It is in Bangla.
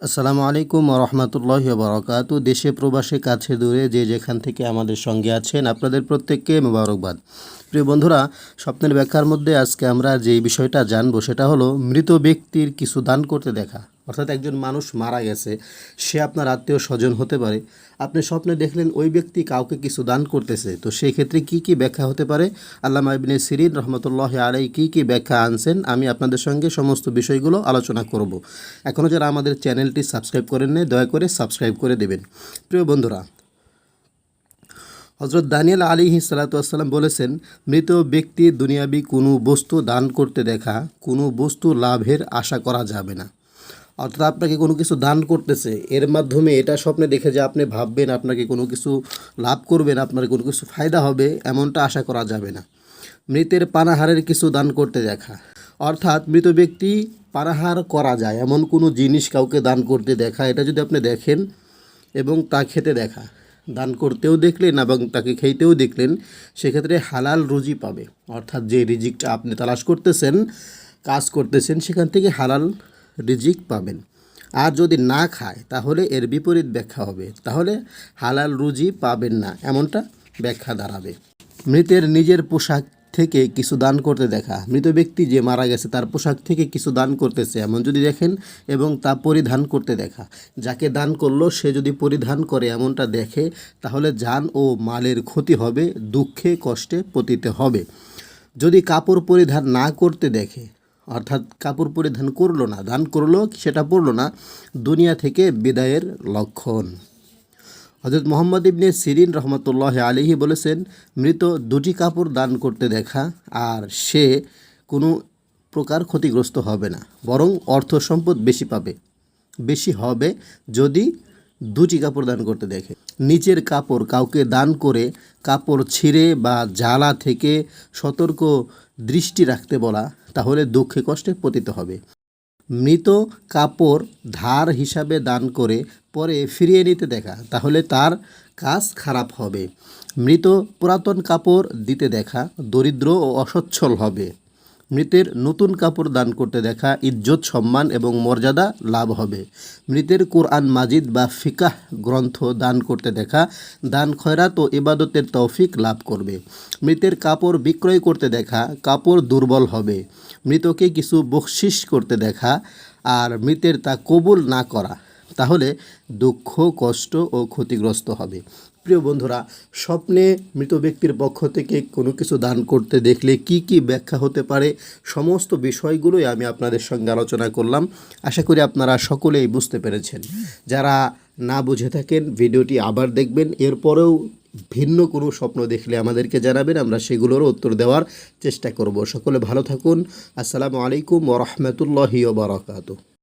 আসসালামু আলাইকুম রহমতুল্লাহ বরকাত। দেশে, প্রবাসে, কাছে, দূরে যে যেখান থেকে আমাদের সঙ্গে আছেন আপনাদের প্রত্যেককে মোবারকবাদ। প্রিয় বন্ধুরা, স্বপ্নের ব্যাখ্যার মধ্যে আজকে আমরা যে বিষয়টা জানব সেটা হলো মৃত ব্যক্তির কিছু দান করতে দেখা। অর্থাৎ একজন মানুষ মারা গেছে, সে আপনার আত্মীয় স্বজন হতে পারে। আপনি স্বপ্নে দেখলেন ওই ব্যক্তি কাউকে কিছু দান করতেছে, তো সেই ক্ষেত্রে কি কি ব্যাখ্যা হতে পারে? আল্লাহ ইবনে সিরিন রহমতুল্লাহ আলাই কি কি ব্যাখ্যা আনছেন? আমি আপনাদের সঙ্গে সমস্ত বিষয়গুলো আলোচনা করব। এখনও যারা আমাদের চ্যানেলটি সাবস্ক্রাইব করেন নাই, দয়া করে সাবস্ক্রাইব করে দেবেন। প্রিয় বন্ধুরা হজরত দানিয়াল আলী সালাতাম বলেছেন, মৃত ব্যক্তি দুনিয়াবি কোনো বস্তু দান করতে দেখা, কোনো বস্তু লাভের আশা করা যাবে না। অর্থাৎ আপনাকে কোনো কিছু দান করতেছে, এর মাধ্যমে এটা স্বপ্নে দেখে যে আপনি ভাববেন আপনাকে কোনো কিছু লাভ করবেন, আপনার কোনো কিছু ফায়দা হবে, এমনটা আশা করা যাবে না। মৃতের পানাহারের কিছু দান করতে দেখা। অর্থাৎ মৃত ব্যক্তি পানাহার করা যায়, এমন কোনো জিনিস কাউকে দান করতে দেখা, এটা যদি আপনি দেখেন এবং তা খেতে দেখা। দান করতেও দেখলেন এবং তাকে খেতেও দেখলেন, সেক্ষেত্রে হালাল রুজি পাবে। অর্থাৎ যে রিজিকটা আপনি তালাশ করতেছেন, কাজ করতেছেন, সেখান থেকে হালাল রিজিক পাবেন। আর যদি না খায়, তাহলে এর বিপরীত ব্যাখ্যা হবে। তাহলে হালাল রুজি পাবেন না, এমনটা ব্যাখ্যা দাঁড়াবে। মৃতের নিজের পোশাক থেকে কিছু দান করতে দেখা। মৃত ব্যক্তি যে মারা গেছে, তার পোশাক থেকে কিছু দান করতেছে, এমন যদি দেখেন এবং তা পরিধান করতে দেখা। যাকে দান করল, সে যদি পরিধান করে এমনটা দেখে, তাহলে যান ও মালের ক্ষতি হবে, দুঃখে কষ্টে পতিতে হবে। যদি কাপড় পরিধান না করতে দেখে অর্থাৎ কাপড় পরিধান করল না, দান করল সেটা পড়ল না, দুনিয়া থেকে বিদায়ের লক্ষণ। হজরত মোহাম্মদ ইবনে সিরিন রহমতুল্লাহ আলিহি বলেছেন, মৃত দুটি কাপড় দান করতে দেখা আর সে কোনো প্রকার ক্ষতিগ্রস্ত হবে না, বরং অর্থ সম্পদ বেশি পাবে। বেশি হবে যদি দুটি কাপড় দান করতে দেখে। নিচের কাপড় কাউকে দান করে কাপড় ছিঁড়ে বা জ্বালা থেকে সতর্ক দৃষ্টি রাখতে বলা তাহলে দুঃখে কষ্টে পতিত হবে। মৃত কাপড় ধার হিসাবে দান করে পরে ফিরিয়ে নিতে দেখা, তাহলে তার কাজ খারাপ হবে। মৃত পুরাতন কাপড় দিতে দেখা, দরিদ্র ও অসচ্ছল হবে। মৃতের নতুন কাপড় দান করতে দেখা ইজ্জত, সম্মান এবং মর্যাদা লাভ হবে। মৃতের কোরআন মাজিদ বা ফিকাহ গ্রন্থ দান করতে দেখা দান, খয়রাত ও ইবাদতের তৌফিক লাভ করবে। মৃতের কাপড় বিক্রয় করতে দেখা কাপড় দুর্বল হবে। মৃতকে কিছু বকশিস করতে দেখা আর মৃতের তা কবুল না করা তাহলে দুঃখ, কষ্ট ও ক্ষতিগ্রস্ত হবে। প্রিয় বন্ধুরা, স্বপ্নে মৃত ব্যক্তির পক্ষ থেকে কোনো কিছু দান করতে দেখলে কি কি ব্যাখ্যা হতে পারে, সমস্ত বিষয়গুলোই আমি আপনাদের সঙ্গে আলোচনা করলাম। আশা করি আপনারা সকলেই বুঝতে পেরেছেন। যারা না বুঝে থাকেন, ভিডিওটি আবার দেখবেন, এরপরেও ভিন্ন কোনো স্বপ্ন দেখলে আমাদেরকে জানাবেন, আমরা সেগুলোরও উত্তর দেওয়ার চেষ্টা করব। সকলে ভালো থাকুন। আসসালামু আলাইকুম ওরহমতুল্লাহি বারাকাতু